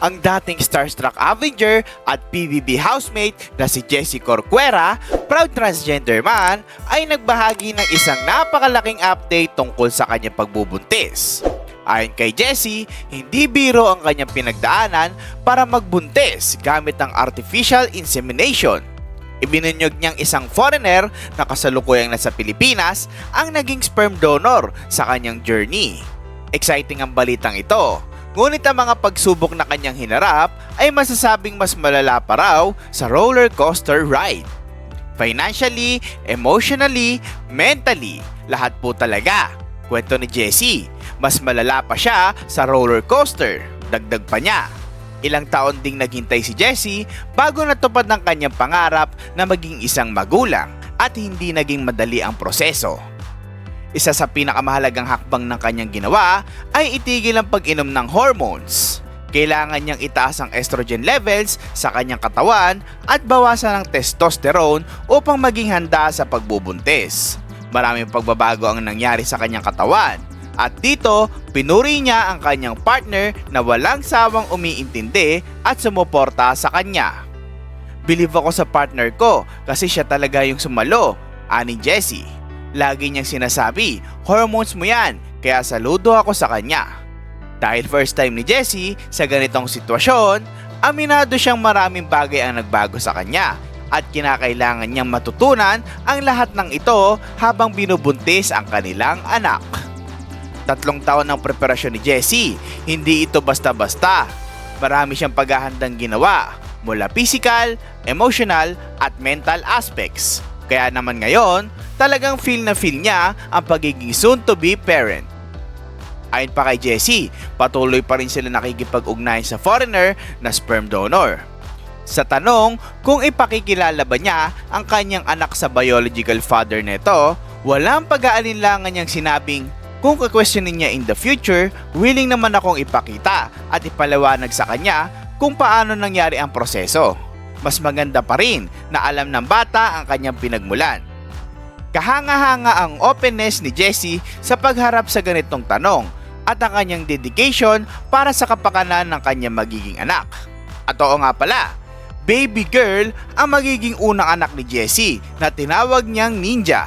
ang dating Starstruck Avenger at PBB housemate na si Jessie Corcuera, proud transgender man, ay nagbahagi ng isang napakalaking update tungkol sa kanyang pagbubuntis. Ayon kay Jessie, hindi biro ang kanyang pinagdaanan para magbuntis gamit ang artificial insemination. Ibinunyog niyang isang foreigner na kasalukuyang nasa Pilipinas ang naging sperm donor sa kanyang journey. Exciting ang balitang ito. Ngunit ang mga pagsubok na kanyang hinarap ay masasabing mas malala pa raw sa roller coaster ride. Financially, emotionally, mentally, lahat po talaga. Kwento ni Jessie, mas malala pa siya sa roller coaster. Dagdag pa niya. Ilang taon ding naghintay si Jessie bago natupad ng kanyang pangarap na maging isang magulang at hindi naging madali ang proseso. Isa sa pinakamahalagang hakbang ng kanyang ginawa ay itigil ang pag-inom ng hormones. Kailangan niyang itaas ang estrogen levels sa kanyang katawan at bawasan ang testosterone upang maging handa sa pagbubuntis. Maraming pagbabago ang nangyari sa kanyang katawan. At dito, pinuri niya ang kanyang partner na walang sawang umiintindi at sumuporta sa kanya. Believe ako sa partner ko kasi siya talaga yung sumalo, ani Jessie. Lagi niyang sinasabi, hormones mo yan, kaya saludo ako sa kanya. Dahil first time ni Jessie sa ganitong sitwasyon, aminado siyang maraming bagay ang nagbago sa kanya at kinakailangan niyang matutunan ang lahat ng ito habang binubuntis ang kanilang anak. Tatlong taon ng preparasyon ni Jessie, hindi ito basta-basta. Marami siyang paghahandang ginawa mula physical, emotional at mental aspects. Kaya naman ngayon, talagang feel na feel niya ang pagiging soon-to-be parent. Ayon pa kay Jessie, patuloy pa rin sila nakikipag-ugnayan sa foreigner na sperm donor. Sa tanong kung ipakikilala ba niya ang kanyang anak sa biological father nito, walang pag-aalinlangan niyang sinabing kung kakwestiyonin niya in the future, willing naman akong ipakita at ipaliwanag sa kanya kung paano nangyari ang proseso. Mas maganda pa rin na alam ng bata ang kanyang pinagmulan. Kahanga-hanga ang openness ni Jessie sa pagharap sa ganitong tanong at ang kanyang dedication para sa kapakanan ng kanyang magiging anak. At oo nga pala, baby girl ang magiging unang anak ni Jessie na tinawag niyang Ninja.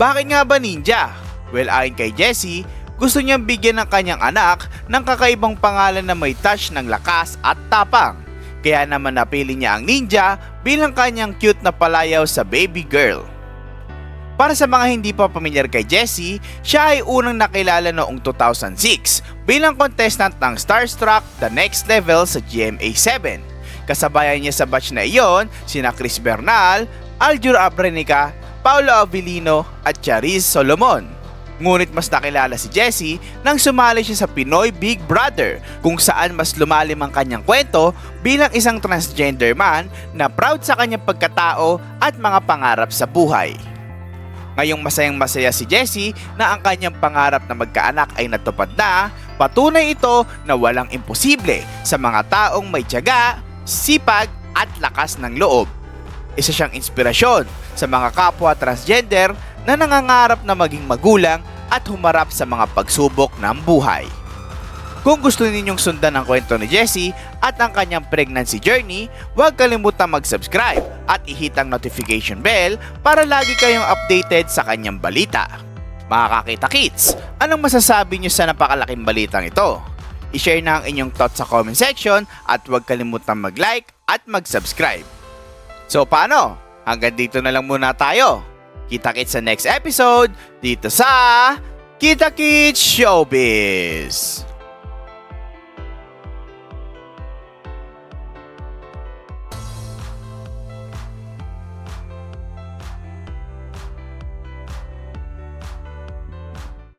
Bakit nga ba Ninja? Well, ayon kay Jessie, gusto niyang bigyan ng kanyang anak ng kakaibang pangalan na may touch ng lakas at tapang. Kaya naman napili niya ang ninja bilang kanyang cute na palayaw sa baby girl. Para sa mga hindi pa pamilyar kay Jessie, siya ay unang nakilala noong 2006 bilang contestant ng Starstruck The Next Level sa GMA7. Kasabayan niya sa batch na iyon sina Chris Bernal, Aljur Abrenica, Paolo Avellino at Charis Solomon. Ngunit mas nakilala si Jessie nang sumali siya sa Pinoy Big Brother kung saan mas lumalim ang kanyang kwento bilang isang transgender man na proud sa kanyang pagkatao at mga pangarap sa buhay. Ngayong masayang masaya si Jessie na ang kanyang pangarap na magkaanak ay natupad na, patunay ito na walang imposible sa mga taong may tiyaga, sipag at lakas ng loob. Isa siyang inspirasyon sa mga kapwa transgender na nangangarap na maging magulang at humarap sa mga pagsubok ng buhay. Kung gusto ninyong sundan ang kwento ni Jessie at ang kanyang pregnancy journey, huwag kalimutang mag-subscribe at ihit ang notification bell para lagi kayong updated sa kanyang balita. Mga kakita kids, anong masasabi niyo sa napakalaking balitang ito? I-share na ang inyong thoughts sa comment section at huwag kalimutang mag-like at mag-subscribe. So paano? Hanggang dito na lang muna tayo. Kita-kits sa next episode dito sa Kita Kids Showbiz.